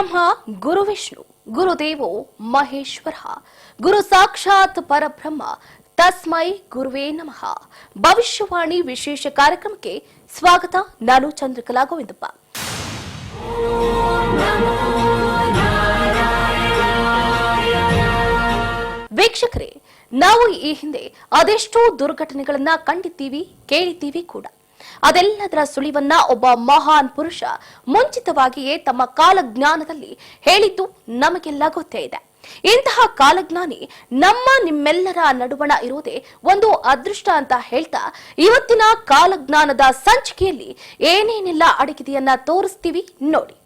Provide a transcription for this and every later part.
ಗುರುಬ್ರಹ್ಮ ಗುರುವಿಷ್ಣು ಗುರುದೇವೋ ಮಹೇಶ್ವರ. ಗುರು ಸಾಕ್ಷಾತ್ ಪರಬ್ರಹ್ಮ, ತಸ್ಮೈ ಗುರುವೇ ನಮಃ. ಭವಿಷ್ಯವಾಣಿ ವಿಶೇಷ ಕಾರ್ಯಕ್ರಮಕ್ಕೆ ಸ್ವಾಗತ. ನಾನು ಚಂದ್ರಕಲಾ ಗೋವಿಂದಪ್ಪ ವೀಕ್ಷಕರೇ, ನಾವು ಈ ಹಿಂದೆ ಅದೆಷ್ಟೋ ದುರ್ಘಟನೆಗಳನ್ನ ಕಂಡಿದ್ದೀವಿ, ಕೇಳಿದ್ದೀವಿ ಕೂಡ. ಅದೆಲ್ಲದರ ಸುಳಿವನ್ನ ಒಬ್ಬ ಮಹಾನ್ ಪುರುಷ ಮುಂಚಿತವಾಗಿಯೇ ತಮ್ಮ ಕಾಲಜ್ಞಾನದಲ್ಲಿ ಹೇಳಿದ್ದು ನಮಗೆಲ್ಲ ಗೊತ್ತೇ ಇದೆ. ಇಂತಹ ಕಾಲಜ್ಞಾನಿ ನಮ್ಮ ನಿಮ್ಮೆಲ್ಲರ ನಡುವಣ ಇರುವುದೇ ಒಂದು ಅದೃಷ್ಟ ಅಂತ ಹೇಳ್ತಾ ಇವತ್ತಿನ ಕಾಲಜ್ಞಾನದ ಸಂಚಿಕೆಯಲ್ಲಿ ಏನೇನೆಲ್ಲ ಅಡಗಿದೆಯನ್ನ ತೋರಿಸ್ತೀವಿ ನೋಡಿ.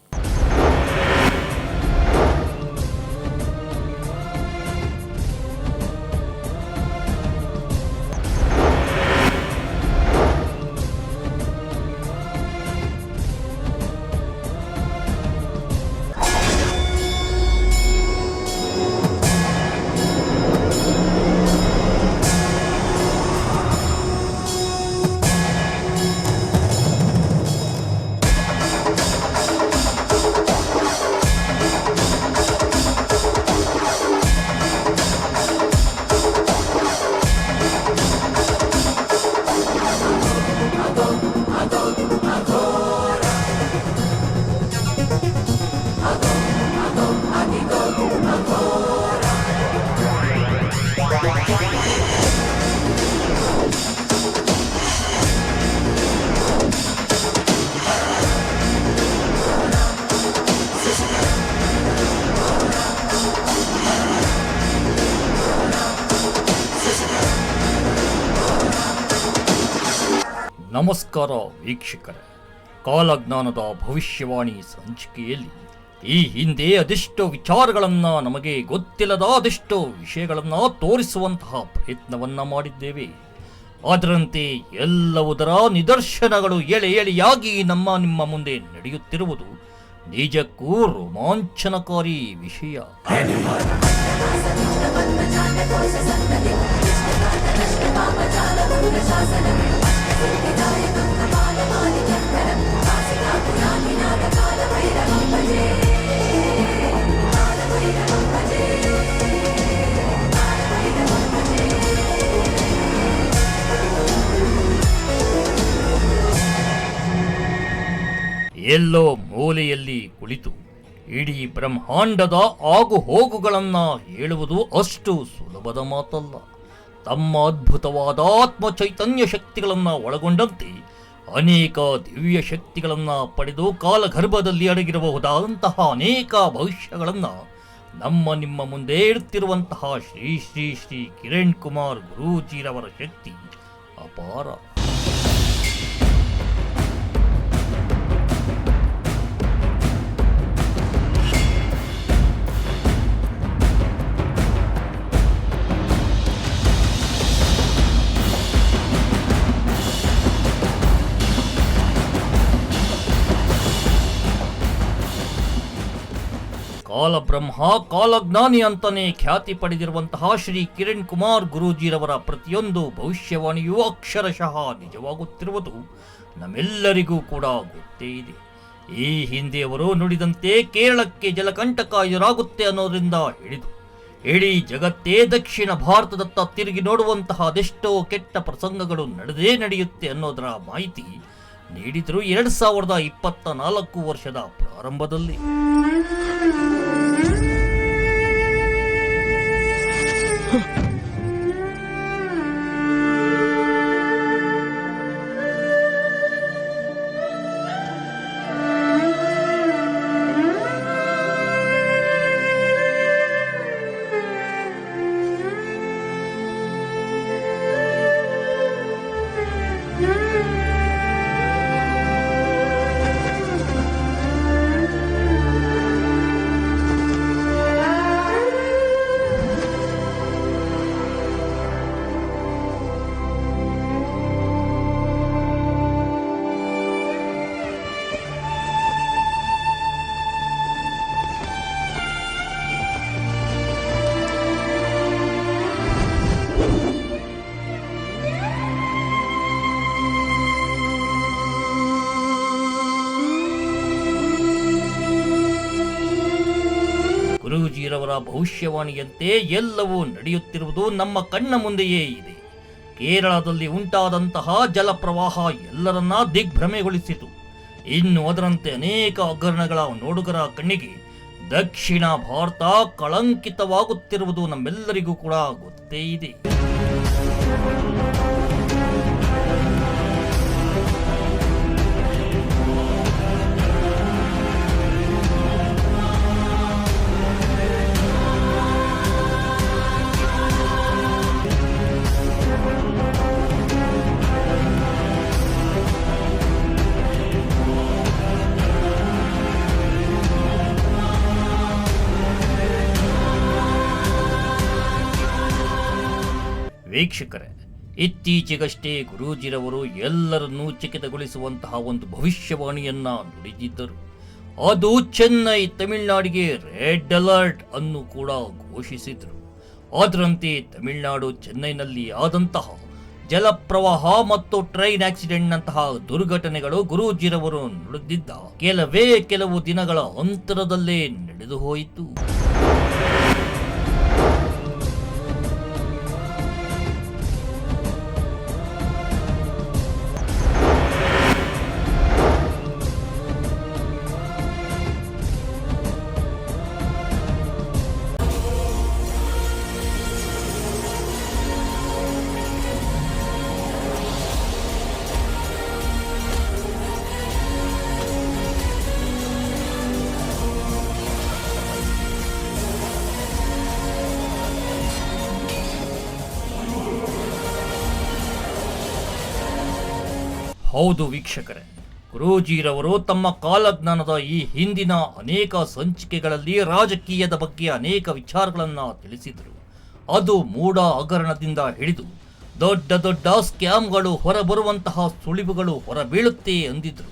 ನಮಸ್ಕಾರ ವೀಕ್ಷಕರೇ. ಕಾಲಜ್ಞಾನದ ಭವಿಷ್ಯವಾಣಿ ಸಂಚಿಕೆಯಲ್ಲಿ ಈ ಹಿಂದೆ ಅದೆಷ್ಟೋ ವಿಚಾರಗಳನ್ನು ನಮಗೆ ಗೊತ್ತಿಲ್ಲದ ಅದೆಷ್ಟೋ ವಿಷಯಗಳನ್ನು ತೋರಿಸುವಂತಹ ಪ್ರಯತ್ನವನ್ನು ಮಾಡಿದ್ದೇವೆ. ಅದರಂತೆ ಎಲ್ಲವುದರ ನಿದರ್ಶನಗಳು ಎಳೆ ಎಳೆಯಾಗಿ ನಮ್ಮ ನಿಮ್ಮ ಮುಂದೆ ನಡೆಯುತ್ತಿರುವುದು ನಿಜಕ್ಕೂ ರೋಮಾಂಚನಕಾರಿ ವಿಷಯ. ಎಲ್ಲೋ ಮೂಲೆಯಲ್ಲಿ ಕುಳಿತು ಇಡೀ ಬ್ರಹ್ಮಾಂಡದ ಆಗು ಹೋಗುಗಳನ್ನು ಹೇಳುವುದು ಅಷ್ಟು ಸುಲಭದ ಮಾತಲ್ಲ. ತಮ್ಮ ಅದ್ಭುತವಾದ ಆತ್ಮ ಚೈತನ್ಯ ಶಕ್ತಿಗಳನ್ನು ಒಳಗೊಂಡಂತೆ ಅನೇಕ ದಿವ್ಯ ಶಕ್ತಿಗಳನ್ನು ಪಡೆದು ಕಾಲಗರ್ಭದಲ್ಲಿ ಅಡಗಿರಬಹುದಾದಂತಹ ಅನೇಕ ಭವಿಷ್ಯಗಳನ್ನು ನಮ್ಮ ನಿಮ್ಮ ಮುಂದೆ ಇಡುತ್ತಿರುವಂತಹ ಶ್ರೀ ಶ್ರೀ ಶ್ರೀ ಕಿರಣ್ ಕುಮಾರ್ ಗುರೂಜಿರವರ ಶಕ್ತಿ ಅಪಾರ. ಕಾಲಬ್ರಹ್ಮ ಕಾಲಜ್ಞಾನಿ ಅಂತಾನೆ ಖ್ಯಾತಿ ಪಡೆದಿರುವಂತಹ ಶ್ರೀ ಕಿರಣ್ ಕುಮಾರ್ ಗುರೂಜಿರವರ ಪ್ರತಿಯೊಂದು ಭವಿಷ್ಯವಾಣಿಯೂ ಅಕ್ಷರಶಃ ನಿಜವಾಗುತ್ತಿರುವುದು ನಮ್ಮೆಲ್ಲರಿಗೂ ಕೂಡ ಗೊತ್ತೇ ಇದೆ. ಈ ಹಿಂದೆ ಅವರು ನುಡಿದಂತೆ ಕೇರಳಕ್ಕೆ ಜಲಕಂಟಕ ಎದುರಾಗುತ್ತೆ ಅನ್ನೋದರಿಂದ ಹಿಡಿದು ಇಡೀ ಜಗತ್ತೇ ದಕ್ಷಿಣ ಭಾರತದತ್ತ ತಿರುಗಿ ನೋಡುವಂತಹ ಅದೆಷ್ಟೋ ಕೆಟ್ಟ ಪ್ರಸಂಗಗಳು ನಡೆದೇ ನಡೆಯುತ್ತೆ ಅನ್ನೋದರ ಮಾಹಿತಿ ನೀಡಿದರು ಎರಡ್ ಸಾವಿರದ ಇಪ್ಪತ್ತ ನಾಲ್ಕು ವರ್ಷದ ಪ್ರಾರಂಭದಲ್ಲಿ. 哼。ಭವಿಷ್ಯವಾಣಿಯಂತೆ ಎಲ್ಲವೂ ನಡೆಯುತ್ತಿರುವುದು ನಮ್ಮ ಕಣ್ಣ ಮುಂದೆಯೇ ಇದೆ. ಕೇರಳದಲ್ಲಿ ಉಂಟಾದಂತಹ ಜಲಪ್ರವಾಹ ಎಲ್ಲರನ್ನ ದಿಗ್ಭ್ರಮೆಗೊಳಿಸಿತು. ಇನ್ನು ಅದರಂತೆ ಅನೇಕ ಹಗರಣಗಳ ನೋಡುಗರ ಕಣ್ಣಿಗೆ ದಕ್ಷಿಣ ಭಾರತ ಕಳಂಕಿತವಾಗುತ್ತಿರುವುದು ನಮ್ಮೆಲ್ಲರಿಗೂ ಕೂಡ ಗೊತ್ತೇ ಇದೆ. ವೀಕ್ಷಕರೇ, ಇತ್ತೀಚೆಗಷ್ಟೇ ಗುರೂಜಿರವರು ಎಲ್ಲರನ್ನೂ ಚಕಿತಗೊಳಿಸುವಂತಹ ಒಂದು ಭವಿಷ್ಯವಾಣಿಯನ್ನ ನುಡಿದಿದ್ದರು. ಅದು ಚೆನ್ನೈ ತಮಿಳುನಾಡಿಗೆ ರೆಡ್ ಅಲರ್ಟ್ ಅನ್ನು ಕೂಡ ಘೋಷಿಸಿದರು. ಅದರಂತೆ ತಮಿಳುನಾಡು ಚೆನ್ನೈನಲ್ಲಿ ಆದಂತಹ ಜಲಪ್ರವಾಹ ಮತ್ತು ಟ್ರೈನ್ ಆಕ್ಸಿಡೆಂಟ್ನಂತಹ ದುರ್ಘಟನೆಗಳು ಗುರೂಜಿರವರು ನುಡಿದಿದ್ದ. ಕೆಲವೇ ಕೆಲವು ದಿನಗಳ ಅಂತರದಲ್ಲೇ ನಡೆದು ಹೋಯಿತು ಹೌದು ವೀಕ್ಷಕರೇ. ಗುರೂಜಿರವರು ತಮ್ಮ ಕಾಲಜ್ಞಾನದ ಈ ಹಿಂದಿನ ಅನೇಕ ಸಂಚಿಕೆಗಳಲ್ಲಿ ರಾಜಕೀಯದ ಬಗ್ಗೆ ಅನೇಕ ವಿಚಾರಗಳನ್ನು ತಿಳಿಸಿದರು. ಅದು ಮೂಢ ಹಗರಣದಿಂದ ಹಿಡಿದು ದೊಡ್ಡ ದೊಡ್ಡ ಸ್ಕ್ಯಾಮ್ಗಳು ಹೊರಬರುವಂತಹ ಸುಳಿವುಗಳು ಹೊರಬೀಳುತ್ತೆ ಅಂದಿದ್ರು.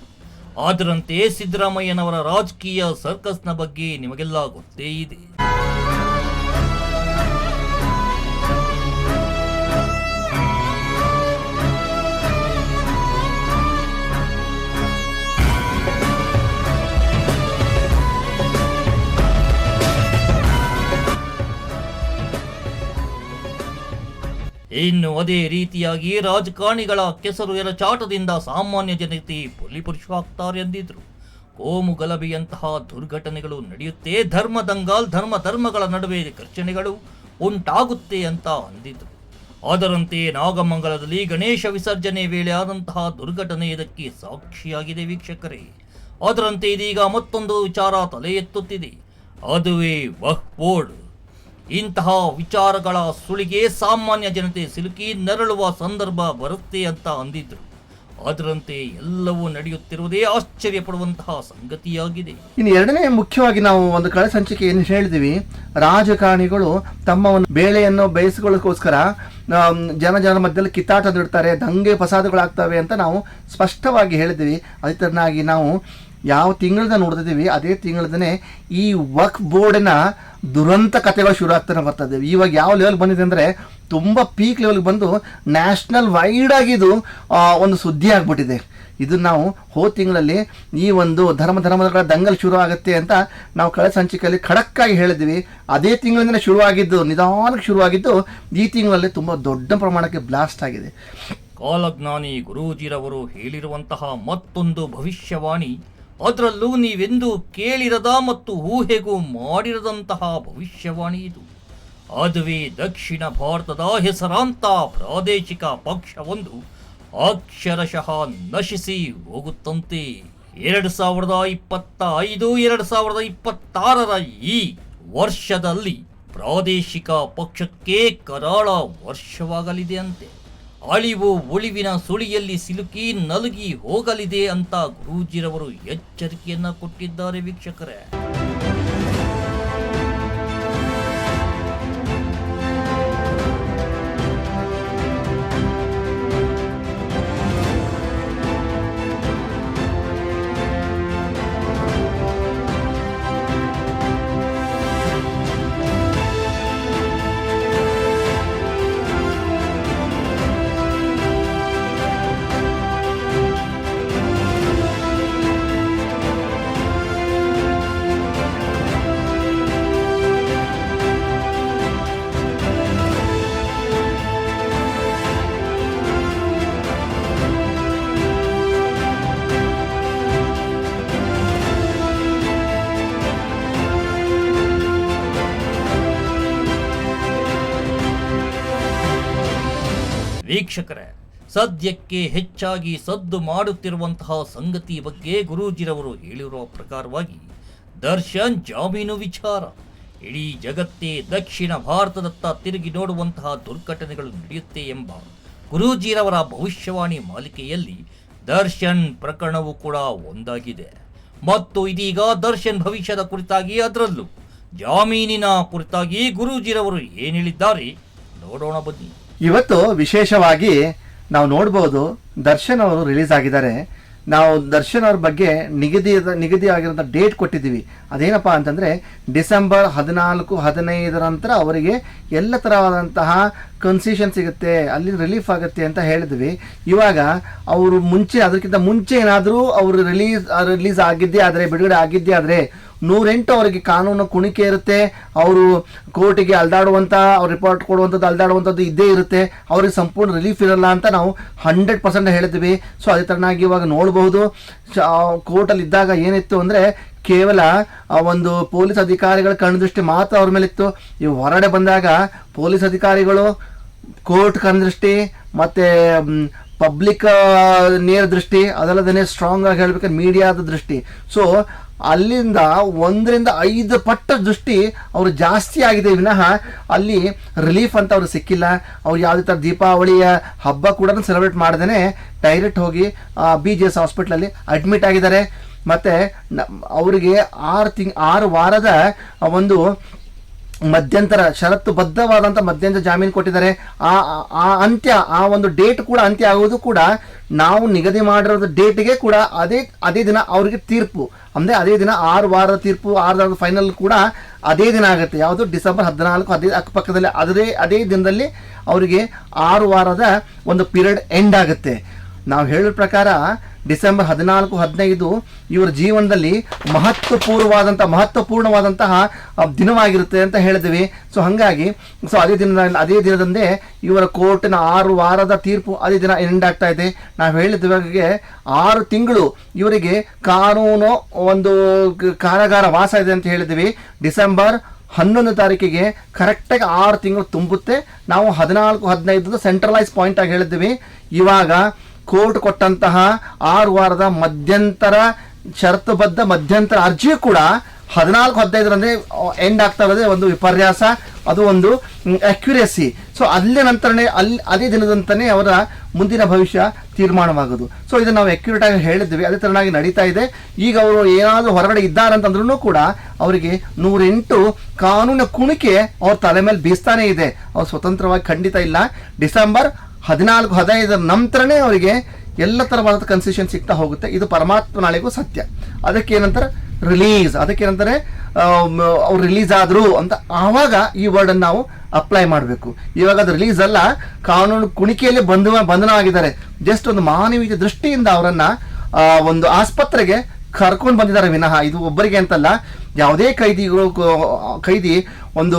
ಅದರಂತೆ ಸಿದ್ದರಾಮಯ್ಯನವರ ರಾಜಕೀಯ ಸರ್ಕಸ್ನ ಬಗ್ಗೆ ನಿಮಗೆಲ್ಲ ಗೊತ್ತೇ ಇದೆ. ಇನ್ನು ಅದೇ ರೀತಿಯಾಗಿ ರಾಜಕಾರಣಿಗಳ ಕೆಸರು ಎರಚಾಟದಿಂದ ಸಾಮಾನ್ಯ ಜನತೆ ಬಲಿಪುರುಷವಾಗ್ತಾರೆ ಎಂದಿದ್ರು. ಕೋಮು ಗಲಭೆಯಂತಹ ದುರ್ಘಟನೆಗಳು ನಡೆಯುತ್ತೆ ಧರ್ಮ ದಂಗಾಲ್ ಧರ್ಮ ಧರ್ಮಗಳ ನಡುವೆ ಘರ್ಷಣೆಗಳು ಉಂಟಾಗುತ್ತೆ ಅಂತ ಅಂದಿದ್ರು. ಅದರಂತೆ ನಾಗಮಂಗಲದಲ್ಲಿ ಗಣೇಶ ವಿಸರ್ಜನೆ ವೇಳೆ ಆದಂತಹ ದುರ್ಘಟನೆ ಇದಕ್ಕೆ ಸಾಕ್ಷಿಯಾಗಿದೆ ವೀಕ್ಷಕರೇ. ಅದರಂತೆ ಇದೀಗ ಮತ್ತೊಂದು ವಿಚಾರ ತಲೆ ಎತ್ತುತ್ತಿದೆ. ಅದುವೇ ವಹ್ ಇಂತಹ ವಿಚಾರಗಳ ಸುಳಿಗೆ ಸಾಮಾನ್ಯ ಜನತೆ ಸಿಲುಕಿ ನರಳುವ ಸಂದರ್ಭ ಬರುತ್ತೆ ಅಂತ ಅಂದಿದ್ರು. ಅದರಂತೆ ಎಲ್ಲವೂ ನಡೆಯುತ್ತಿರುವುದೇ ಆಶ್ಚರ್ಯ ಪಡುವಂತಹ ಸಂಗತಿಯಾಗಿದೆ. ಇನ್ನು ಎರಡನೇ ಮುಖ್ಯವಾಗಿ ನಾವು ಒಂದು ಕಳೆ ಸಂಚಿಕೆ ಏನು ಹೇಳಿದ್ವಿ ರಾಜಕಾರಣಿಗಳು ತಮ್ಮ ಒಂದು ಬೇಳೆಯನ್ನು ಬಯಸಿಕೊಳ್ಳೋಕ್ಕೋಸ್ಕರ ಜನ ಜನ ಮಧ್ಯದಲ್ಲಿ ಕಿತ್ತಾಟದಿಡ್ತಾರೆ ದಂಗೆ ಫಸಾದುಗಳಾಗ್ತವೆ ಅಂತ ನಾವು ಸ್ಪಷ್ಟವಾಗಿ ಹೇಳಿದ್ವಿ ಅದೇ ಥರನಾಗಿ ನಾವು ಯಾವ ತಿಂಗಳದ ನೋಡ್ತಿದ್ದೀವಿ, ಅದೇ ತಿಂಗಳದನೇ ಈ ವಕ್ ಬೋರ್ಡಿನ ದುರಂತ ಕಥೆಗಳು ಶುರು ಆಗ್ತಾನೆ ಬರ್ತದೆ ಇವಾಗ ಯಾವ ಲೆವೆಲ್ ಬಂದಿದೆ ಅಂದರೆ ತುಂಬ ಪೀಕ್ ಲೆವೆಲ್ಗೆ ಬಂದು ನ್ಯಾಷನಲ್ ವೈಡ್ ಆ, ಒಂದು ಸುದ್ದಿ ಆಗಿಬಿಟ್ಟಿದೆ. ಇದು ನಾವು ಹೋ ತಿಂಗಳಲ್ಲಿ ಈ ಒಂದು ಧರ್ಮ ಧರ್ಮಗಳ ದಂಗಲ್ ಶುರು ಆಗುತ್ತೆ ಅಂತ ನಾವು ಕಳೆದ ಸಂಚಿಕೆಯಲ್ಲಿ ಖಡಕ್ಕಾಗಿ ಹೇಳಿದ್ವಿ. ಅದೇ ತಿಂಗಳಿಂದಲೇ ಶುರುವಾಗಿದ್ದು ನಿಧಾನಕ್ಕೆ ಶುರುವಾಗಿದ್ದು ಈ ತಿಂಗಳಲ್ಲಿ ತುಂಬ ದೊಡ್ಡ ಪ್ರಮಾಣಕ್ಕೆ ಬ್ಲಾಸ್ಟ್ ಆಗಿದೆ. ಕಾಲಜ್ಞಾನಿ ಗುರೂಜಿರವರು ಹೇಳಿರುವಂತಹ ಮತ್ತೊಂದು ಭವಿಷ್ಯವಾಣಿ ಅದರಲ್ಲೂ ನೀವೆಂದು ಕೇಳಿರದ ಮತ್ತು ಊಹೆಗೂ ಮಾಡಿರದಂತಹ ಭವಿಷ್ಯವಾಣಿ ಇದು. ಅದುವೇ ದಕ್ಷಿಣ ಭಾರತದ ಹೆಸರಾಂತ ಪ್ರಾದೇಶಿಕ ಪಕ್ಷವೊಂದು ಅಕ್ಷರಶಃ ನಶಿಸಿ ಹೋಗುತ್ತಂತೆ. ಎರಡು ಸಾವಿರದ ಇಪ್ಪತ್ತ ಐದು, ಎರಡು ಸಾವಿರದ ಇಪ್ಪತ್ತಾರರ ಈ ವರ್ಷದಲ್ಲಿ ಪ್ರಾದೇಶಿಕ ಪಕ್ಷಕ್ಕೆ ಕರಾಳ ವರ್ಷವಾಗಲಿದೆ ಅಂತೆ. ಅಳಿವು ಒಳಿವಿನ ಸುಳಿಯಲ್ಲಿ ಸಿಲುಕಿ ನಲುಗಿ ಹೋಗಲಿದೆ ಅಂತ ಗುರೂಜಿರವರು ಎಚ್ಚರಿಕೆಯನ್ನ ಕೊಟ್ಟಿದ್ದಾರೆ ವೀಕ್ಷಕರೇ. ವೀಕ್ಷಕರೇ, ಸದ್ಯಕ್ಕೆ ಹೆಚ್ಚಾಗಿ ಸದ್ದು ಮಾಡುತ್ತಿರುವಂತಹ ಸಂಗತಿ ಬಗ್ಗೆ ಗುರೂಜಿರವರು ಹೇಳಿರುವ ಪ್ರಕಾರವಾಗಿ ದರ್ಶನ್ ಜಾಮೀನು ವಿಚಾರ, ಇಡೀ ಜಗತ್ತೇ ದಕ್ಷಿಣ ಭಾರತದತ್ತ ತಿರುಗಿ ನೋಡುವಂತಹ ದುರ್ಘಟನೆಗಳು ನಡೆಯುತ್ತೆ ಎಂಬ ಗುರೂಜಿರವರ ಭವಿಷ್ಯವಾಣಿ ಮಾಲಿಕೆಯಲ್ಲಿ ದರ್ಶನ್ ಪ್ರಕರಣವು ಕೂಡ ಒಂದಾಗಿದೆ. ಮತ್ತು ಇದೀಗ ದರ್ಶನ್ ಭವಿಷ್ಯದ ಕುರಿತಾಗಿ ಅದರಲ್ಲೂ ಜಾಮೀನಿನ ಕುರಿತಾಗಿ ಗುರೂಜಿರವರು ಏನು ಹೇಳಿದ್ದಾರೆ ನೋಡೋಣ ಬನ್ನಿ. ಇವತ್ತು ವಿಶೇಷವಾಗಿ ನಾವು ನೋಡ್ಬೋದು ದರ್ಶನ್ ಅವರು ರಿಲೀಸ್ ಆಗಿದ್ದಾರೆ. ನಾವು ದರ್ಶನ್ ಅವ್ರ ಬಗ್ಗೆ ನಿಗದಿ ನಿಗದಿ ಆಗಿರೋಂಥ ಡೇಟ್ ಕೊಟ್ಟಿದ್ದೀವಿ. ಅದೇನಪ್ಪ ಅಂತಂದರೆ ಡಿಸೆಂಬರ್ ಹದಿನಾಲ್ಕು ಹದಿನೈದರ ನಂತರ ಅವರಿಗೆ ಎಲ್ಲ ಥರವಾದಂತಹ ಕನ್ಸೆಷನ್ ಸಿಗುತ್ತೆ, ಅಲ್ಲಿ ರಿಲೀಫ್ ಆಗುತ್ತೆ ಅಂತ ಹೇಳಿದ್ವಿ. ಇವಾಗ ಅವರು ಮುಂಚೆ, ಅದಕ್ಕಿಂತ ಮುಂಚೆ ಏನಾದರೂ ಅವರು ರಿಲೀಸ್ ರಿಲೀಸ್ ಆಗಿದ್ದೇ ಆದರೆ, ಬಿಡುಗಡೆ ಆಗಿದ್ದೇ ಆದರೆ ನೂರೆಂಟು ಅವರಿಗೆ ಕಾನೂನು ಕುಣಿಕೆ ಇರುತ್ತೆ, ಅವರು ಕೋರ್ಟಿಗೆ ಅಲ್ದಾಡುವಂಥ ಅವ್ರು ರಿಪೋರ್ಟ್ ಕೊಡುವಂಥದ್ದು, ಅಲ್ದಾಡುವಂಥದ್ದು ಇದ್ದೇ ಇರುತ್ತೆ, ಅವ್ರಿಗೆ ಸಂಪೂರ್ಣ ರಿಲೀಫ್ ಇರಲ್ಲ ಅಂತ ನಾವು ಹಂಡ್ರೆಡ್ ಪರ್ಸೆಂಟ್ ಹೇಳಿದ್ವಿ ಸೊ ಅದೇ ಥರನಾಗಿ ಇವಾಗ ನೋಡಬಹುದು ಕೋರ್ಟಲ್ಲಿ ಇದ್ದಾಗ ಏನಿತ್ತು ಅಂದರೆ ಕೇವಲ, ಆ, ಒಂದು ಪೊಲೀಸ್ ಅಧಿಕಾರಿಗಳ ಕಣ್ದೃಷ್ಟಿ ಮಾತ್ರ ಅವ್ರ ಮೇಲಿತ್ತು. ಇವು ಹೊರಡೆ ಬಂದಾಗ ಪೊಲೀಸ್ ಅಧಿಕಾರಿಗಳು, ಕೋರ್ಟ್ ಕಣ್ದೃಷ್ಟಿ ಮತ್ತು ಪಬ್ಲಿಕ್ ನೇರ ದೃಷ್ಟಿ ಅದಲ್ಲದೇ ಸ್ಟ್ರಾಂಗ್ ಆಗಿ ಹೇಳ್ಬೇಕಾದ್ರೆ ಮೀಡಿಯಾದ ದೃಷ್ಟಿ. ಸೊ ಅಲ್ಲಿಂದ ಒಂದರಿಂದ ಐದು ಪಟ್ಟ ದೃಷ್ಟಿ ಅವರು ಜಾಸ್ತಿ ಆಗಿದೆ ವಿನಃ ಅಲ್ಲಿ ರಿಲೀಫ್ ಅಂತ ಅವ್ರಿಗೆ ಸಿಕ್ಕಿಲ್ಲ. ಅವ್ರು ಯಾವುದೇ ಥರ ದೀಪಾವಳಿಯ ಹಬ್ಬ ಕೂಡ ಸೆಲೆಬ್ರೇಟ್ ಮಾಡ್ದೇ ಡೈರೆಕ್ಟ್ ಹೋಗಿ ಬಿ ಜಿ ಎಸ್ ಹಾಸ್ಪಿಟ್ಲಲ್ಲಿ ಅಡ್ಮಿಟ್ ಆಗಿದ್ದಾರೆ. ಮತ್ತು ಅವರಿಗೆ ಆರು ತಿಂಗ್, ಆರು ವಾರದ ಒಂದು ಮಧ್ಯಂತರ ಷರತ್ತುಬದ್ಧವಾದಂಥ ಮಧ್ಯಂತರ ಜಾಮೀನು ಕೊಟ್ಟಿದ್ದಾರೆ. ಆ, ಆ- ಅಂತ್ಯ, ಆ ಒಂದು ಡೇಟ್ ಕೂಡ ಅಂತ್ಯ ಆಗುವುದು ಕೂಡ ನಾವು ನಿಗದಿ ಮಾಡಿರೋದು ಡೇಟ್ಗೆ ಕೂಡ ಅದೇ ಅದೇ ದಿನ ಅವರಿಗೆ ತೀರ್ಪು. ಅಂದರೆ ಅದೇ ದಿನ ಆರು ವಾರದ ತೀರ್ಪು, ಆರು ವಾರದ ಫೈನಲ್ ಕೂಡ ಅದೇ ದಿನ ಆಗುತ್ತೆ. ಯಾವುದು? ಡಿಸೆಂಬರ್ ಹದಿನಾಲ್ಕು, ಅದೇ ಅಕ್ಕಪಕ್ಕದಲ್ಲಿ ಅದೇ ಅದೇ ದಿನದಲ್ಲಿ ಅವರಿಗೆ ಆರು ವಾರದ ಒಂದು ಪೀರಿಯಡ್ ಎಂಡ್ ಆಗುತ್ತೆ. ನಾವು ಹೇಳಿದ ಪ್ರಕಾರ ಡಿಸೆಂಬರ್ ಹದಿನಾಲ್ಕು, ಹದಿನೈದು ಇವರ ಜೀವನದಲ್ಲಿ ಮಹತ್ವಪೂರ್ವವಾದಂಥ ಮಹತ್ವಪೂರ್ಣವಾದಂತಹ ದಿನವಾಗಿರುತ್ತೆ ಅಂತ ಹೇಳಿದ್ವಿ ಸೊ ಹಾಗಾಗಿ ಸೊ ಅದೇ ದಿನ ಅದೇ ದಿನದಂದೇ ಇವರ ಕೋರ್ಟಿನ ಆರು ವಾರದ ತೀರ್ಪು ಅದೇ ದಿನ ಎಂಡ್ ಆಗ್ತಾ ಇದೆ. ನಾವು ಹೇಳಿದ್ವಾಗೆ ಆರು ತಿಂಗಳು ಇವರಿಗೆ ಕಾನೂನು ಒಂದು ಕಾರಾಗಾರ ವಾಸ ಇದೆ ಅಂತ ಹೇಳಿದ್ವಿ ಡಿಸೆಂಬರ್ ಹನ್ನೊಂದು ತಾರೀಕಿಗೆ ಕರೆಕ್ಟಾಗಿ ಆರು ತಿಂಗಳು ತುಂಬುತ್ತೆ. ನಾವು ಹದಿನಾಲ್ಕು, ಹದಿನೈದು ಸೆಂಟ್ರಲೈಸ್ ಪಾಯಿಂಟ್ ಆಗಿ ಹೇಳಿದ್ವಿ ಇವಾಗ ಕೋರ್ಟ್ ಕೊಟ್ಟಂತಹ ಆರು ವಾರದ ಮಧ್ಯಂತರ, ಷರತ್ತುಬದ್ಧ ಮಧ್ಯಂತರ ಅರ್ಜಿ ಕೂಡ ಹದಿನಾಲ್ಕು ಹದಿನೈದರಂದ್ರೆ ಎಂಡ್ ಆಗ್ತಾ ಇರೋದೇ ಒಂದು ವಿಪರ್ಯಾಸ. ಅದು ಒಂದು ಅಕ್ಯುರೇಸಿ ಸೊ ಅಲ್ಲೇ ನಂತರನೇ, ಅಲ್ಲಿ, ಅದೇ ದಿನದಂತನೇ ಅವರ ಮುಂದಿನ ಭವಿಷ್ಯ ತೀರ್ಮಾನವಾಗೋದು. ಸೊ ಇದನ್ನು ನಾವು ಅಕ್ಯುರೇಟ್ ಆಗಿ ಹೇಳಿದ್ವಿ. ಅದೇ ತರನಾಗಿ ನಡೀತಾ ಇದೆ. ಈಗ ಅವರು ಏನಾದರೂ ಹೊರಗಡೆ ಇದ್ದಾರಂತಂದ್ರೂ ಕೂಡ ಅವರಿಗೆ ನೂರೆಂಟು ಕಾನೂನಿನ ಕುಣಿಕೆ ಅವ್ರ ತಲೆ ಮೇಲೆ ಬೀಸ್ತಾನೇ ಇದೆ. ಅವ್ರು ಸ್ವತಂತ್ರವಾಗಿ ಖಂಡಿತ ಇಲ್ಲ. ಡಿಸೆಂಬರ್ ಹದಿನಾಲ್ಕು, ಹದಿನೈದರ ನಂತರನೇ ಅವರಿಗೆ ಎಲ್ಲ ಥರವಾದ ಕನ್ಸೆಷನ್ ಸಿಗ್ತಾ ಹೋಗುತ್ತೆ. ಇದು ಪರಮಾತ್ಮ ನಾಳೆಗೂ ಸತ್ಯ. ಅದಕ್ಕೆ ಏನಂತಾರೆ ರಿಲೀಸ್ ಅದಕ್ಕೆ ಏನಂತಾರೆ ಅವ್ರು ರಿಲೀಸ್ ಆದರು ಅಂತ ಆವಾಗ ಈ ವರ್ಡನ್ನು ನಾವು ಅಪ್ಲೈ ಮಾಡಬೇಕು. ಇವಾಗ ಅದು ರಿಲೀಸ್ ಅಲ್ಲ, ಕಾನೂನು ಕುಣಿಕೆಯಲ್ಲಿ ಬಂಧನ ಆಗಿದ್ದಾರೆ ಜಸ್ಟ್ ಒಂದು ಮಾನವೀಯ ದೃಷ್ಟಿಯಿಂದ ಅವರನ್ನು ಒಂದು ಆಸ್ಪತ್ರೆಗೆ ಕರ್ಕೊಂಡು ಬಂದಿದ್ದಾರೆ ವಿನಃ. ಇದು ಒಬ್ಬರಿಗೆ ಅಂತಲ್ಲ, ಯಾವುದೇ ಕೈದಿಗಳು ಕೈದಿ ಒಂದು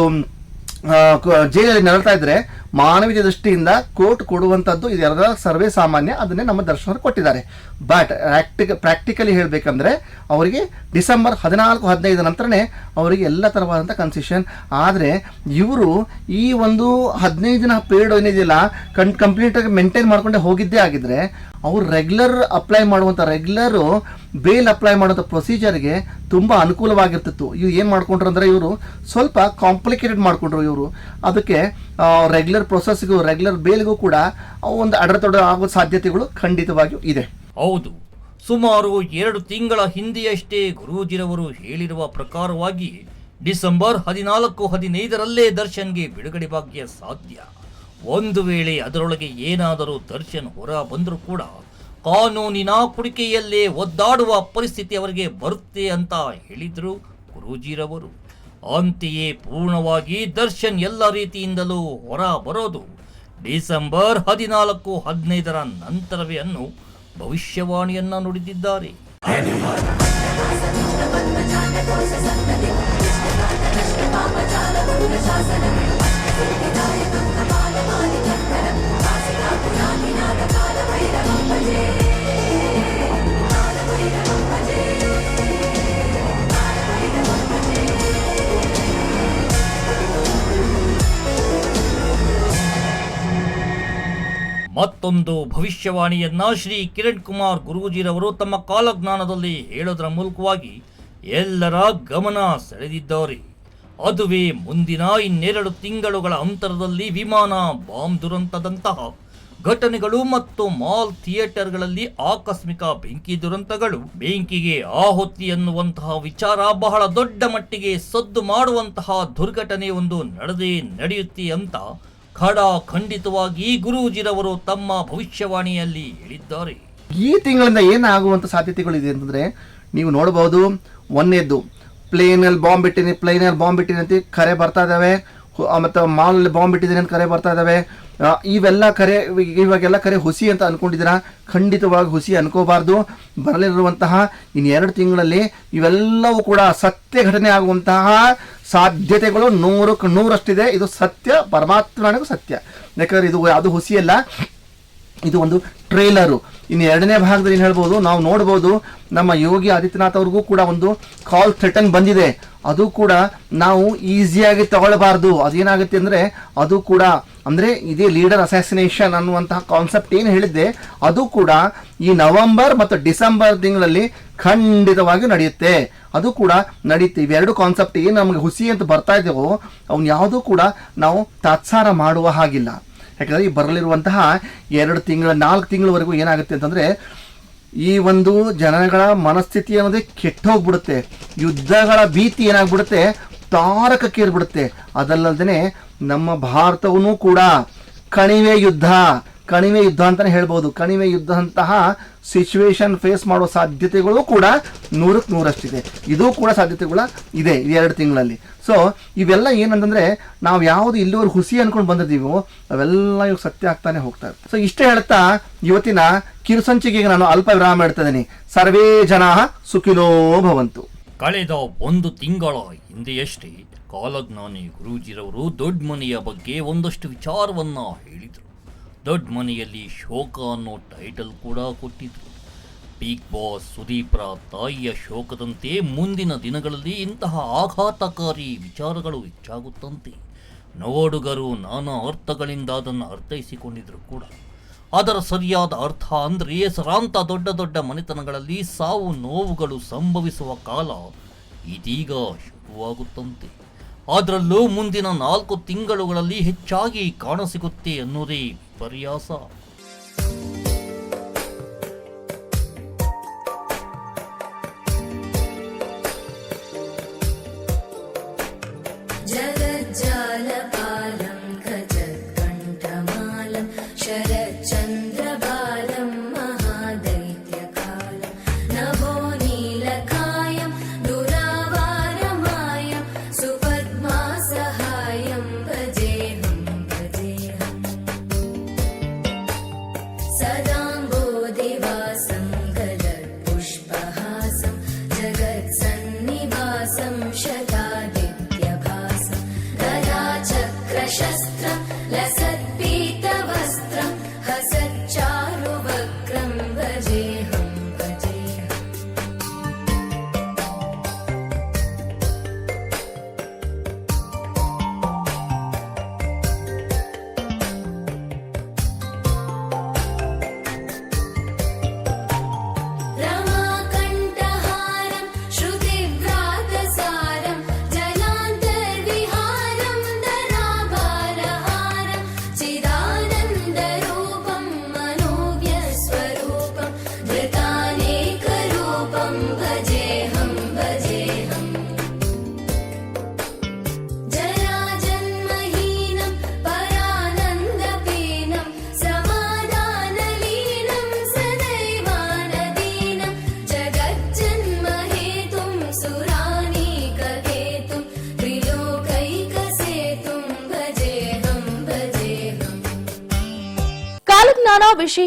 ಜೈಲಲ್ಲಿ ನರಳ್ತಾ ಇದ್ರೆ ಮಾನವೀಯ ದೃಷ್ಟಿಯಿಂದ ಕೋರ್ಟ್ ಕೊಡುವಂಥದ್ದು ಇದೆಲ್ಲ ಸರ್ವೇ ಸಾಮಾನ್ಯ, ಅದನ್ನೇ ನಮ್ಮ ದರ್ಶನರು ಕೊಟ್ಟಿದ್ದಾರೆ. ಬಟ್ ಪ್ರಾಕ್ಟಿಕ ಪ್ರಾಕ್ಟಿಕಲಿ ಹೇಳಬೇಕಂದ್ರೆ ಅವರಿಗೆ ಡಿಸೆಂಬರ್ ಹದಿನಾಲ್ಕು, ಹದಿನೈದು ನಂತರನೇ ಅವರಿಗೆ ಎಲ್ಲ ಥರವಾದಂಥ ಕನ್ಸೆಷನ್ ಆದರೆ ಇವರು ಈ ಒಂದು ಹದಿನೈದು ದಿನ ಪೀರಿಯಡ್ ಏನಿದೆಯಲ್ಲ ಕನ್ ಕಂಪ್ಲೀಟಾಗಿ ಮೇಂಟೈನ್ ಮಾಡಿಕೊಂಡೇ ಹೋಗಿದ್ದೇ ಆಗಿದ್ರೆ ಅವ್ರು ರೆಗ್ಯುಲರ್ ಅಪ್ಲೈ ಮಾಡುವಂಥ ರೆಗ್ಯುಲರು ಬೇಲ್ ಅಪ್ಲೈ ಮಾಡುವಂಥ ಪ್ರೊಸೀಜರ್ಗೆ ತುಂಬ ಅನುಕೂಲವಾಗಿರ್ತಿತ್ತು. ಇವ್ರು ಏನು ಮಾಡ್ಕೊಂಡ್ರು ಅಂದರೆ ಇವರು ಸ್ವಲ್ಪ ಕಾಂಪ್ಲಿಕೇಟೆಡ್ ಮಾಡಿಕೊಂಡ್ರು ಇವರು. ಅದಕ್ಕೆ ರೆಗ್ಯುಲರ್ ಪ್ರೊಸೆಸ್ಗೂ ರೆಗ್ಯುಲರ್ ಬೇಲ್ಗೂ ಕೂಡ ಒಂದು ಅಡೆತೊಡೆ ಆಗೋ ಸಾಧ್ಯತೆಗಳು ಖಂಡಿತವಾಗಿಯೂ ಇದೆ. ಹೌದು. ಸುಮಾರು ಎರಡು ತಿಂಗಳ ಹಿಂದೆಯಷ್ಟೇ ಗುರೂಜಿರವರು ಹೇಳಿರುವ ಪ್ರಕಾರವಾಗಿ ಡಿಸೆಂಬರ್ ಹದಿನಾಲ್ಕು, ಹದಿನೈದರಲ್ಲೇ ದರ್ಶನ್ಗೆ ಬಿಡುಗಡೆ ಭಾಗ್ಯ ಸಾಧ್ಯ. ಒಂದು ವೇಳೆ ಅದರೊಳಗೆ ಏನಾದರೂ ದರ್ಶನ್ ಹೊರ ಬಂದರೂ ಕೂಡ ಕಾನೂನಿನ ಕುಡಿಕೆಯಲ್ಲೇ ಒದ್ದಾಡುವ ಪರಿಸ್ಥಿತಿ ಅವರಿಗೆ ಬರುತ್ತೆ ಅಂತ ಹೇಳಿದರು ಗುರೂಜಿರವರು. ಅಂತೆಯೇ ಪೂರ್ಣವಾಗಿ ದರ್ಶನ್ ಎಲ್ಲ ರೀತಿಯಿಂದಲೂ ಹೊರ ಬರೋದು ಡಿಸೆಂಬರ್ ಹದಿನಾಲ್ಕು ಹದಿನೈದರ ನಂತರವೇ ಅನ್ನು ಭವಿಷ್ಯವಾಣಿಯನ್ನು ನುಡಿದಿದ್ದಾರೆ. ಮತ್ತೊಂದು ಭವಿಷ್ಯವಾಣಿಯನ್ನ ಶ್ರೀ ಕಿರಣ್ ಕುಮಾರ್ ಗುರುಜಿರವರು ತಮ್ಮ ಕಾಲಜ್ಞಾನದಲ್ಲಿ ಹೇಳೋದ್ರ ಮೂಲಕವಾಗಿ ಎಲ್ಲರ ಗಮನ ಸೆಳೆದಿದ್ದಾರೆ. ಅದುವೇ ಮುಂದಿನ ಇನ್ನೆರಡು ತಿಂಗಳುಗಳ ಅಂತರದಲ್ಲಿ ವಿಮಾನ ಬಾಂಬ್ ದುರಂತದಂತಹ ಘಟನೆಗಳು ಮತ್ತು ಮಾಲ್ ಥಿಯೇಟರ್ಗಳಲ್ಲಿ ಆಕಸ್ಮಿಕ ಬೆಂಕಿ ದುರಂತಗಳು, ಬೆಂಕಿಗೆ ಆಹುತಿ ಎನ್ನುವಂತಹ ವಿಚಾರ ಬಹಳ ದೊಡ್ಡ ಮಟ್ಟಿಗೆ ಸದ್ದು ಮಾಡುವಂತಹ ದುರ್ಘಟನೆ ಒಂದು ನಡೆದೇ ನಡೆಯುತ್ತೆ ಅಂತ ಖಡ ಖಂಡಿತವಾಗಿ ಗುರೂಜಿರವರು ತಮ್ಮ ಭವಿಷ್ಯವಾಣಿಯಲ್ಲಿ ಹೇಳಿದ್ದಾರೆ. ಈ ತಿಂಗಳಿಂದ ಏನಾಗುವಂತ ಸಾಧ್ಯತೆಗಳಿದೆ ಅಂತಂದ್ರೆ ನೀವು ನೋಡಬಹುದು ಒಂದೇದ್ದು, ಪ್ಲೇನಲ್ಲಿ ಬಾಂಬ್ ಇಟ್ಟಿದ್ದೀನಿ, ಪ್ಲೇನಲ್ಲಿ ಬಾಂಬ್ ಇಟ್ಟಿದ್ದೀನಿ ಅಂತ ಕರೆ ಬರ್ತಾ ಇದಾವೆ ಮತ್ತೆ ಮಾಲ್ ಬಾಂಬ್ ಇಟ್ಟಿದ್ದೀನಿ ಅಂತ ಕರೆ ಬರ್ತಾ ಇದಾವೆ ಇವೆಲ್ಲ ಕರೆ, ಇವಾಗೆಲ್ಲ ಕರೆ ಹುಸಿ ಅಂತ ಅನ್ಕೊಂಡಿದ್ದೀರಾ? ಖಂಡಿತವಾಗಿ ಹುಸಿ ಅನ್ಕೋಬಾರ್ದು. ಬರಲಿರುವಂತಹ ಇನ್ನು ಎರಡು ತಿಂಗಳಲ್ಲಿ ಇವೆಲ್ಲವೂ ಕೂಡ ಸತ್ಯ ಘಟನೆ ಆಗುವಂತಹ ಸಾಧ್ಯತೆಗಳು ನೂರಕ್ಕೆ ನೂರಷ್ಟಿದೆ. ಇದು ಸತ್ಯ, ಪರಮಾತ್ಮನಿಗೂ ಸತ್ಯ. ಯಾಕಂದ್ರೆ ಇದು ಅದು ಹುಸಿಯಲ್ಲ, ಇದು ಒಂದು ಟ್ರೇಲರು. ಇನ್ನು ಎರಡನೇ ಭಾಗದಲ್ಲಿ ಏನು ಹೇಳ್ಬೋದು? ನಾವು ನೋಡ್ಬೋದು, ನಮ್ಮ ಯೋಗಿ ಆದಿತ್ಯನಾಥ್ ಅವ್ರಿಗೂ ಕೂಡ ಒಂದು ಕಾಲ್ ಥ್ರೆಟನ್ ಬಂದಿದೆ. ಅದು ಕೂಡ ನಾವು ಈಸಿಯಾಗಿ ತಗೊಳ್ಬಾರ್ದು. ಅದೇನಾಗುತ್ತೆ ಅಂದರೆ, ಅದು ಕೂಡ ಅಂದರೆ ಇದೇ ಲೀಡರ್ ಅಸಾಸಿನೇಷನ್ ಅನ್ನುವಂತಹ ಕಾನ್ಸೆಪ್ಟ್ ಏನು ಹೇಳಿದ್ದೆ, ಅದು ಕೂಡ ಈ ನವೆಂಬರ್ ಮತ್ತು ಡಿಸೆಂಬರ್ ತಿಂಗಳಲ್ಲಿ ಖಂಡಿತವಾಗಿ ನಡೆಯುತ್ತೆ. ಅದು ಕೂಡ ನಡೆಯುತ್ತೆ ಇವೆರಡು ಕಾನ್ಸೆಪ್ಟ್ ಏನು ನಮಗೆ ಹುಸಿ ಅಂತ ಬರ್ತಾ ಇದ್ದೇವೋ ಅವನ್ನ ಯಾವುದೂ ಕೂಡ ನಾವು ತಾತ್ಸಾರ ಮಾಡುವ ಹಾಗಿಲ್ಲ. ಯಾಕಂದರೆ ಈ ಬರಲಿರುವಂತಹ ಎರಡು ತಿಂಗಳ, ನಾಲ್ಕು ತಿಂಗಳವರೆಗೂ ಏನಾಗುತ್ತೆ ಅಂತಂದರೆ, ಈ ಒಂದು ಜನಗಳ ಮನಸ್ಥಿತಿ ಅನ್ನೋದೇ ಕೆಟ್ಟೋಗ್ಬಿಡುತ್ತೆ. ಯುದ್ಧಗಳ ಭೀತಿ ಏನಾಗ್ಬಿಡುತ್ತೆ? ತಾರಕಕ್ಕೇರ್ಬಿಡುತ್ತೆ. ಅದಲ್ಲದೇ ನಮ್ಮ ಭಾರತವೂ ಕೂಡ ಕಣಿವೆ ಯುದ್ಧ ಕಣಿವೆ ಯುದ್ಧ ಅಂತಲೇ ಹೇಳ್ಬೋದು. ಕಣಿವೆ ಯುದ್ಧ ಅಂತಹ ಸಿಚುವೇಶನ್ ಫೇಸ್ ಮಾಡೋ ಸಾಧ್ಯತೆಗಳು ಕೂಡ ನೂರಕ್ಕೆ ನೂರಷ್ಟಿದೆ. ಇದು ಕೂಡ ಸಾಧ್ಯತೆಗಳು ಇದೆ ಎರಡು ತಿಂಗಳಲ್ಲಿ. ಸೊ ಇವೆಲ್ಲ ಏನಂತಂದರೆ ನಾವು ಯಾವುದು ಇಲ್ಲಿವರೆಗೂ ಹುಸಿ ಅನ್ಕೊಂಡು ಬಂದಿದ್ದೀವೋ, ಅವೆಲ್ಲ ಇವಾಗ ಸತ್ಯ ಆಗ್ತಾನೆ ಹೋಗ್ತಾರೆ ಸೊ ಇಷ್ಟೇ ಹೇಳ್ತಾ ಇವತ್ತಿನ ಕಿರುಸಂಚಿಕೆಗೆ ನಾನು ಅಲ್ಪ ವಿರಾಮ ಇಡ್ತಾ ಇದ್ದೀನಿ. ಸರ್ವೇ ಜನ ಸುಖಿನೋ ಭವಂತು. ಕಳೆದ ಒಂದು ತಿಂಗಳ ಹಿಂದೆಯಷ್ಟೇ ಕಾಲಜ್ಞಾನಿ ಗುರೂಜಿರವರು ದೊಡ್ಡ ಮನೆಯ ಬಗ್ಗೆ ಒಂದಷ್ಟು ವಿಚಾರವನ್ನು ಹೇಳಿದರು. ದೊಡ್ಡ ಮನೆಯಲ್ಲಿ ಶೋಕ ಅನ್ನೋ ಟೈಟಲ್ ಕೂಡ ಕೊಟ್ಟಿದ್ರು. ಬಿಗ್ ಬಾಸ್ ಸುದೀಪ್ರ ತಾಯಿಯ ಶೋಕದಂತೆ ಮುಂದಿನ ದಿನಗಳಲ್ಲಿ ಇಂತಹ ಆಘಾತಕಾರಿ ವಿಚಾರಗಳು ಹೆಚ್ಚಾಗುತ್ತಂತೆ. ನೋಡುಗರು ನಾನಾ ಅರ್ಥಗಳಿಂದ ಅದನ್ನು ಅರ್ಥೈಸಿಕೊಂಡಿದ್ರು ಕೂಡ. ಅದರ ಸರಿಯಾದ ಅರ್ಥ ಅಂದರೆ ಹೆಸರಾಂತ ದೊಡ್ಡ ದೊಡ್ಡ ಮನೆತನಗಳಲ್ಲಿ ಸಾವು ನೋವುಗಳು ಸಂಭವಿಸುವ ಕಾಲ ಇದೀಗ ಶುರುವಾಗುತ್ತಂತೆ. ಅದರಲ್ಲೂ ಮುಂದಿನ ನಾಲ್ಕು ತಿಂಗಳುಗಳಲ್ಲಿ ಹೆಚ್ಚಾಗಿ ಕಾಣಸಿಗುತ್ತೆ ಅನ್ನೋದೇ ವಿಪರ್ಯಾಸ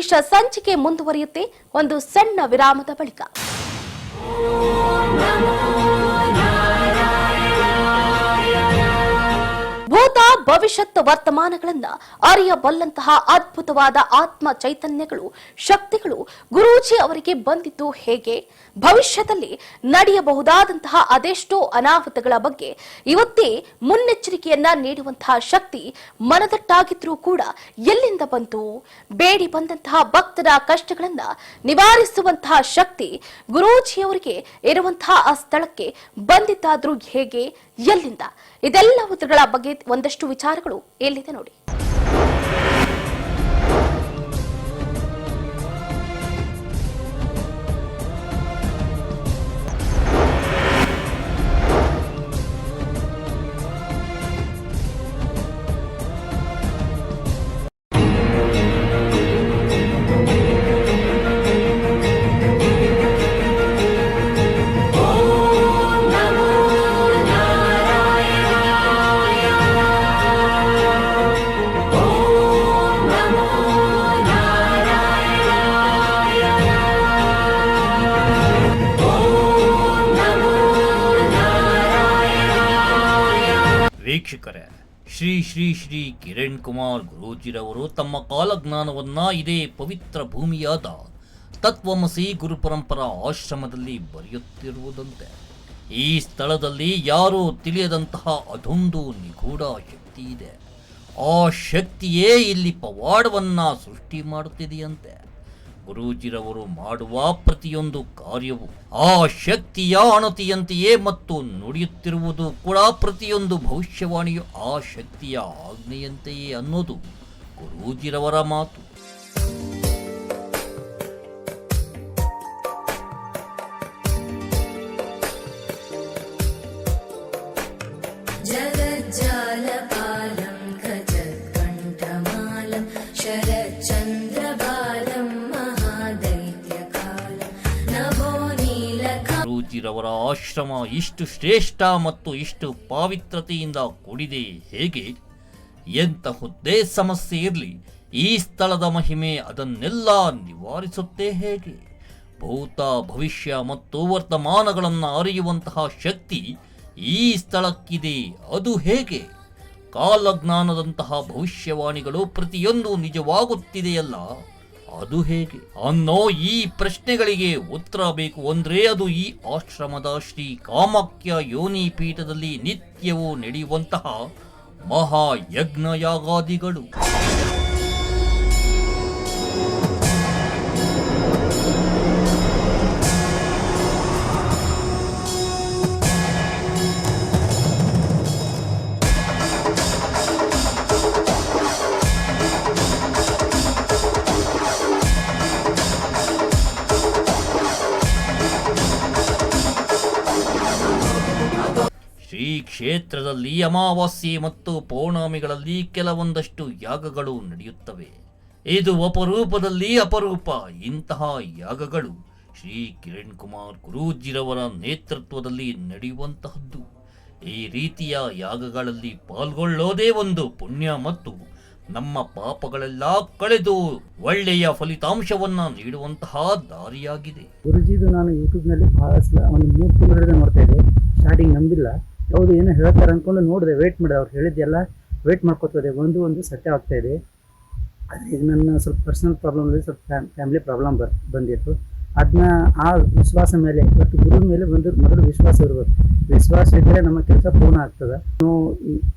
ವಿಶೇಷ ಸಂಚಿಕೆ ಮುಂದುವರಿಯುತ್ತೆ ಒಂದು ಸಣ್ಣ ವಿರಾಮದ ಬಳಿಕ. ಭೂತ ಭವಿಷ್ಯತ್ ವರ್ತಮಾನಗಳನ್ನ ಅರಿಯಬಲ್ಲಂತಹ ಅದ್ಭುತವಾದ ಆತ್ಮ ಚೈತನ್ಯಗಳು, ಶಕ್ತಿಗಳು ಗುರೂಜಿ ಅವರಿಗೆ ಬಂದಿದ್ದು ಹೇಗೆ? ಭವಿಷ್ಯದಲ್ಲಿ ನಡೆಯಬಹುದಾದಂತಹ ಅದೆಷ್ಟೋ ಅನಾಹುತಗಳ ಬಗ್ಗೆ ಇವತ್ತೇ ಮುನ್ನೆಚ್ಚರಿಕೆಯನ್ನ ನೀಡುವಂತಹ ಶಕ್ತಿ ಮನದಟ್ಟಾಗಿದ್ರೂ ಕೂಡ ಎಲ್ಲಿಂದ ಬಂತು? ಬೇಡಿ ಬಂದಂತಹ ಭಕ್ತರ ಕಷ್ಟಗಳನ್ನ ನಿವಾರಿಸುವಂತಹ ಶಕ್ತಿ ಗುರೂಜಿಯವರಿಗೆ ಇರುವಂತಹ ಆ ಸ್ಥಳಕ್ಕೆ ಬಂದಿದ್ದಾದ್ರೂ ಹೇಗೆ? ಎಲ್ಲಿಂದ? ಇದೆಲ್ಲವುಗಳ ಬಗ್ಗೆ ಒಂದಷ್ಟು ವಿಚಾರಗಳು ಎಲ್ಲಿದೆ ನೋಡಿ. ಶ್ರೀ ಶ್ರೀ ಕಿರಣ್ ಕುಮಾರ್ ಗುರೂಜಿರವರು ತಮ್ಮ ಕಾಲಜ್ಞಾನವನ್ನ ಇದೇ ಪವಿತ್ರ ಭೂಮಿಯಾದ ತತ್ವಮಸಿ ಗುರುಪರಂಪರ ಆಶ್ರಮದಲ್ಲಿ ಬರೆಯುತ್ತಿರುವುದಂತೆ. ಈ ಸ್ಥಳದಲ್ಲಿ ಯಾರೂ ತಿಳಿಯದಂತಹ ಅದೊಂದು ನಿಗೂಢ ಶಕ್ತಿ ಇದೆ. ಆ ಶಕ್ತಿಯೇ ಇಲ್ಲಿ ಪವಾಡವನ್ನ ಸೃಷ್ಟಿ ಮಾಡುತ್ತಿದೆಯಂತೆ. ಗುರೂಜಿರವರು ಮಾಡುವ ಪ್ರತಿಯೊಂದು ಕಾರ್ಯವು ಆ ಶಕ್ತಿಯ ಅಣತಿಯಂತೆಯೇ ಮತ್ತು ನುಡಿಯುತ್ತಿರುವುದು ಕೂಡ ಪ್ರತಿಯೊಂದು ಭವಿಷ್ಯವಾಣಿಯು ಆ ಶಕ್ತಿಯ ಆಜ್ಞೆಯಂತೆಯೇ ಅನ್ನೋದು ಗುರೂಜಿರವರ ಮಾತು. ಗಾಂಧೀಜಿರವರ ಆಶ್ರಮ ಇಷ್ಟು ಶ್ರೇಷ್ಠ ಮತ್ತು ಇಷ್ಟು ಪಾವಿತ್ರತೆಯಿಂದ ಕೂಡಿದೆ ಹೇಗೆ? ಎಂತಹುದ್ದೇ ಸಮಸ್ಯೆ ಇರಲಿ, ಈ ಸ್ಥಳದ ಮಹಿಮೆ ಅದನ್ನೆಲ್ಲ ನಿವಾರಿಸುತ್ತೆ ಹೇಗೆ? ಭೂತ ಭವಿಷ್ಯ ಮತ್ತು ವರ್ತಮಾನಗಳನ್ನು ಅರಿಯುವಂತಹ ಶಕ್ತಿ ಈ ಸ್ಥಳಕ್ಕಿದೆ, ಅದು ಹೇಗೆ? ಕಾಲಜ್ಞಾನದಂತಹ ಭವಿಷ್ಯವಾಣಿಗಳು ಪ್ರತಿಯೊಂದು ನಿಜವಾಗುತ್ತಿದೆಯಲ್ಲ? ಅದು ಹೇಗೆ? ಅನ್ನೋ ಈ ಪ್ರಶ್ನೆಗಳಿಗೆ ಉತ್ತರ ಬೇಕು ಅಂದ್ರೆ ಅದು ಈ ಆಶ್ರಮದ ಶ್ರೀ ಕಾಮಾಖ್ಯ ಯೋನಿ ಪೀಠದಲ್ಲಿ ನಿತ್ಯವೂ ನಡೆಯುವಂತಹ ಮಹಾಯಜ್ಞ ಯಾಗಾದಿಗಳು ಕ್ಷೇತ್ರದಲ್ಲಿ ಅಮಾವಾಸ್ಯೆ ಮತ್ತು ಪೌರ್ಣಮಿಗಳಲ್ಲಿ ಕೆಲವೊಂದಷ್ಟು ಯಾಗಗಳು ನಡೆಯುತ್ತವೆ. ಇದು ಅಪರೂಪದಲ್ಲಿ ಅಪರೂಪ. ಇಂತಹ ಯಾಗಗಳು ಶ್ರೀ ಕಿರಣ್ ಕುಮಾರ್ ಗುರೂಜಿರವರ ನೇತೃತ್ವದಲ್ಲಿ ನಡೆಯುವಂತಹದ್ದು. ಈ ರೀತಿಯ ಯಾಗಗಳಲ್ಲಿ ಪಾಲ್ಗೊಳ್ಳೋದೇ ಒಂದು ಪುಣ್ಯ ಮತ್ತು ನಮ್ಮ ಪಾಪಗಳೆಲ್ಲ ಕಳೆದು ಒಳ್ಳೆಯ ಫಲಿತಾಂಶವನ್ನ ನೀಡುವಂತಹ ದಾರಿಯಾಗಿದೆ. ಗುರುಜಿದು ನಾನು ಯೂಟ್ಯೂಬ್ನಲ್ಲಿ ಸಲ ಒಂದು ಮೂರು ತಿಂಗಳಿಂದ ನೋಡ್ತಾ ಇದ್ದೆ. ಸ್ಟಾರ್ಟಿಂಗ್ ನಂಬಿಲ್ಲ ಯಾವುದು ಏನೋ ಹೇಳ್ತಾರೆ ಅಂದ್ಕೊಂಡು ನೋಡಿದೆ ವೇಟ್ ಮಾಡಿದೆ ಅವ್ರು ಹೇಳಿದ್ದೆಲ್ಲ ವೇಟ್ ಮಾಡ್ಕೋತದೆ. ಒಂದು ಒಂದು ಸತ್ಯ ಆಗ್ತಾ ಇದೆ. ಆದರೆ ಈಗ ನನ್ನ ಸ್ವಲ್ಪ ಪರ್ಸನಲ್ ಪ್ರಾಬ್ಲಮ್ ಸ್ವಲ್ಪ ಫ್ಯಾಮಿಲಿ ಪ್ರಾಬ್ಲಮ್ ಬರ್, ಬಂದಿತ್ತು. ಅದನ್ನ ಆ ವಿಶ್ವಾಸ ಮೇಲೆ ಬಟ್ ಗುರು ಮೇಲೆ ಬಂದು ಮೊದಲು ವಿಶ್ವಾಸ ಇರಬೇಕು. ವಿಶ್ವಾಸ ಇದ್ದರೆ ನಮ್ಮ ಕೆಲಸ ಪೂರ್ಣ ಆಗ್ತದೆ. ನಾವು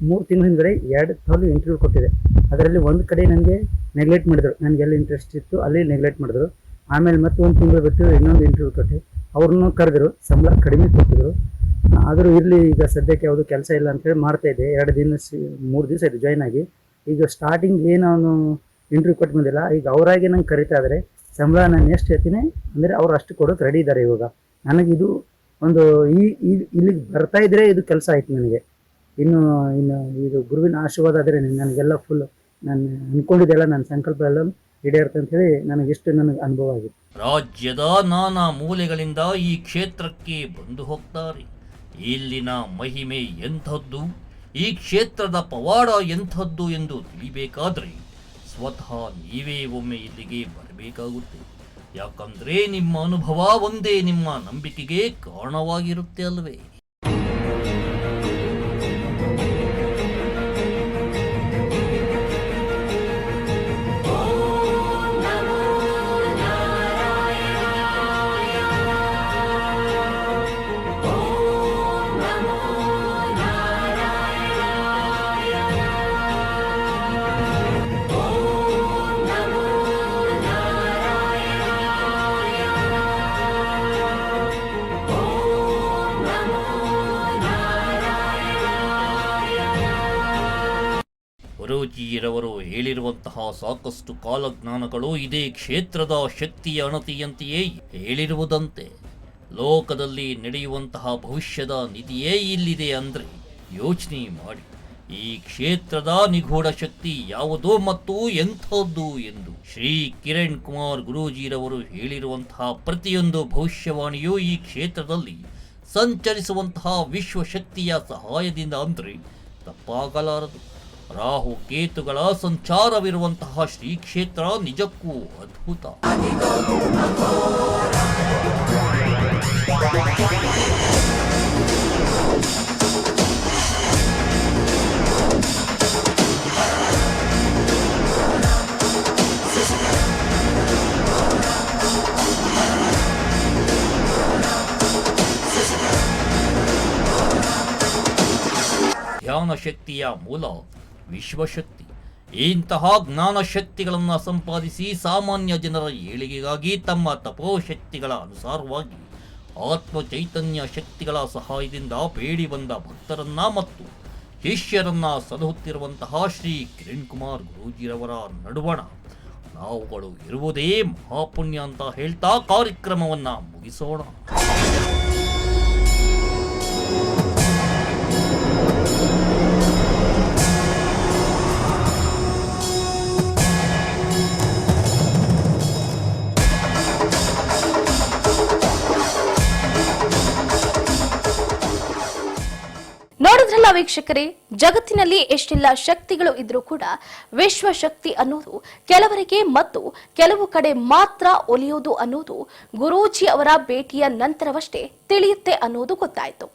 ಮೂರು ತಿಂಗಳ ಹಿಂದೆ ಎರಡು ಸಲ ಇಂಟರ್ವ್ಯೂ ಕೊಟ್ಟಿದೆ. ಅದರಲ್ಲಿ ಒಂದು ಕಡೆ ನನಗೆ ನೆಗ್ಲೆಕ್ಟ್ ಮಾಡಿದ್ರು. ನನಗೆಲ್ಲ ಇಂಟ್ರೆಸ್ಟ್ ಇತ್ತು, ಅಲ್ಲಿ ನೆಗ್ಲೆಕ್ಟ್ ಮಾಡಿದ್ರು. ಆಮೇಲೆ ಮತ್ತೆ ಒಂದು ತಿಂಗಳು ಬಿಟ್ಟು ಇನ್ನೊಂದು ಇಂಟರ್ವ್ಯೂ ಕೊಟ್ಟೆ. ಅವ್ರನ್ನೂ ಕರೆದ್ರು, ಸಂಬಳ ಕಡಿಮೆ ಕೊಟ್ಟಿದ್ರು. ಆದರೂ ಇರಲಿ, ಈಗ ಸದ್ಯಕ್ಕೆ ಯಾವುದು ಕೆಲಸ ಇಲ್ಲ ಅಂತೇಳಿ ಮಾಡ್ತಾ ಇದ್ದೆ. ಎರಡು ದಿನ ಮೂರು ದಿವಸ ಆಯಿತು ಜಾಯ್ನ್ ಆಗಿ. ಈಗ ಸ್ಟಾರ್ಟಿಂಗ್ ಏನು ಅವನು ಇಂಟರ್ವ್ಯೂ ಕೊಟ್ಟು ಬಂದಿಲ್ಲ. ಈಗ ಅವರಾಗಿ ನಂಗೆ ಕರಿತಾ ಇದ್ದಾರೆ ಸಂಬಳ ನಾನು ಎಷ್ಟು ಹೇಳ್ತೀನಿ. ಅಂದರೆ ಅವ್ರು ಅಷ್ಟು ಕೊಡೋಕೆ ರೆಡಿ ಇದ್ದಾರೆ ಇವಾಗ. ನನಗಿದು ಒಂದು ಈ, ಈ- ಇಲ್ಲಿಗೆ ಬರ್ತಾ ಇದ್ದರೆ ಇದು ಕೆಲಸ ಆಯ್ತು ನನಗೆ. ಇನ್ನು ಇನ್ನು ಇದು ಗುರುವಿನ ಆಶೀರ್ವಾದ ಆದರೆ ನನಗೆಲ್ಲ ಫುಲ್ ನಾನು ಅಂದ್ಕೊಂಡಿದ್ದೆಲ್ಲ ನನ್ನ ಸಂಕಲ್ಪ ಎಲ್ಲ ಈಡೇರುತ್ತೆ ಅಂತ ಹೇಳಿ ನನಗೆ ಇಷ್ಟು ನನಗೆ ಅನುಭವ ಆಗಿದೆ. ರಾಜ್ಯದ ನಾನಾ ಮೂಲೆಗಳಿಂದ ಈ ಕ್ಷೇತ್ರಕ್ಕೆ ಬಂದು ಹೋಗ್ತಾರೆ. ಇಲ್ಲಿನ ಮಹಿಮೆ ಎಂಥದ್ದು? ಈ ಕ್ಷೇತ್ರದ ಪವಾಡ ಎಂಥದ್ದು ಎಂದು ತಿಳಿಬೇಕಾದ್ರೆ ಸ್ವತಃ ನೀವೇ ಒಮ್ಮೆ ಇಲ್ಲಿಗೆ ಬರಬೇಕಾಗುತ್ತೆ. ಯಾಕಂದ್ರೆ ನಿಮ್ಮ ಅನುಭವ ಒಂದೇ ನಿಮ್ಮ ನಂಬಿಕೆಗೆ ಕಾರಣವಾಗಿರುತ್ತೆ ಅಲ್ವೇ? ಹೇಳಿರುವಂತಹ ಸಾಕಷ್ಟು ಕಾಲಜ್ಞಾನಗಳು ಇದೇ ಕ್ಷೇತ್ರದ ಶಕ್ತಿಯ ಅಣತಿಯಂತೆಯೇ ಹೇಳಿರುವುದಂತೆ ಲೋಕದಲ್ಲಿ ನಡೆಯುವಂತಹ ಭವಿಷ್ಯದ ನಿಧಿಯೇ ಇಲ್ಲಿದೆ ಅಂದ್ರೆ ಯೋಚನೆ ಮಾಡಿ. ಈ ಕ್ಷೇತ್ರದ ನಿಗೂಢ ಶಕ್ತಿ ಯಾವುದು ಮತ್ತು ಎಂಥದ್ದು ಎಂದು ಶ್ರೀ ಕಿರಣ್ ಕುಮಾರ್ ಗುರೂಜಿರವರು ಹೇಳಿರುವಂತಹ ಪ್ರತಿಯೊಂದು ಭವಿಷ್ಯವಾಣಿಯೂ ಈ ಕ್ಷೇತ್ರದಲ್ಲಿ ಸಂಚರಿಸುವಂತಹ ವಿಶ್ವಶಕ್ತಿಯ ಸಹಾಯದಿಂದ ಅಂದ್ರೆ ತಪ್ಪಾಗಲಾರದು. ರಾಹು ಕೇತುಗಳ ಸಂಚಾರವಿರುವಂತಹ ಶ್ರೀ ಕ್ಷೇತ್ರ ನಿಜಕ್ಕೂ ಅದ್ಭುತ. ಧ್ಯಾನ ಶಕ್ತಿಯ ಮೂಲ ವಿಶ್ವಶಕ್ತಿ. ಇಂತಹ ಜ್ಞಾನ ಶಕ್ತಿಗಳನ್ನು ಸಂಪಾದಿಸಿ ಸಾಮಾನ್ಯ ಜನರ ಏಳಿಗೆಗಾಗಿ ತಮ್ಮ ತಪೋಶಕ್ತಿಗಳ ಅನುಸಾರವಾಗಿ ಆತ್ಮ ಚೈತನ್ಯ ಶಕ್ತಿಗಳ ಸಹಾಯದಿಂದ ಬೇಡಿ ಬಂದ ಭಕ್ತರನ್ನ ಮತ್ತು ಶಿಷ್ಯರನ್ನ ಸಲಹುತ್ತಿರುವಂತಹ ಶ್ರೀ ಕಿರಣ್ ಕುಮಾರ್ ಗುರೂಜಿರವರ ನಡುವಣ. ನಾವುಗಳು ಇರುವುದೇ ಮಹಾಪುಣ್ಯ ಅಂತ ಹೇಳ್ತಾ ಕಾರ್ಯಕ್ರಮವನ್ನು ಮುಗಿಸೋಣ. ವೀಕ್ಷಕರೇ, ಜಗತ್ತಿನಲ್ಲಿ ಎಷ್ಟೆಲ್ಲ ಶಕ್ತಿಗಳು ಇದ್ರೂ ಕೂಡ ವಿಶ್ವಶಕ್ತಿ ಅನ್ನೋದು ಕೆಲವರಿಗೆ ಮತ್ತು ಕೆಲವು ಕಡೆ ಮಾತ್ರ ಒಲಿಯೋದು ಅನ್ನೋದು ಗುರೂಜಿ ಅವರ ಭೇಟಿಯ ನಂತರವಷ್ಟೇ ತಿಳಿಯುತ್ತೆ ಅನ್ನೋದು ಗೊತ್ತಾಯಿತು.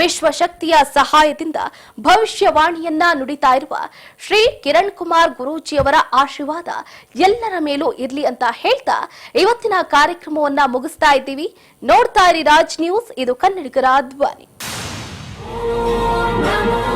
ವಿಶ್ವಶಕ್ತಿಯ ಸಹಾಯದಿಂದ ಭವಿಷ್ಯವಾಣಿಯನ್ನ ನುಡಿತಾ ಇರುವ ಶ್ರೀ ಕಿರಣ್ ಕುಮಾರ್ ಗುರೂಜಿಯವರ ಆಶೀರ್ವಾದ ಎಲ್ಲರ ಮೇಲೂ ಇರ್ಲಿ ಅಂತ ಹೇಳ್ತಾ ಇವತ್ತಿನ ಕಾರ್ಯಕ್ರಮವನ್ನ ಮುಗಿಸ್ತಾ ಇದ್ದೀವಿ. ನೋಡ್ತಾ ಇರಿ ರಾಜ್ ನ್ಯೂಸ್, ಇದು ಕನ್ನಡಿಗರ ಧ್ವನಿ. Namo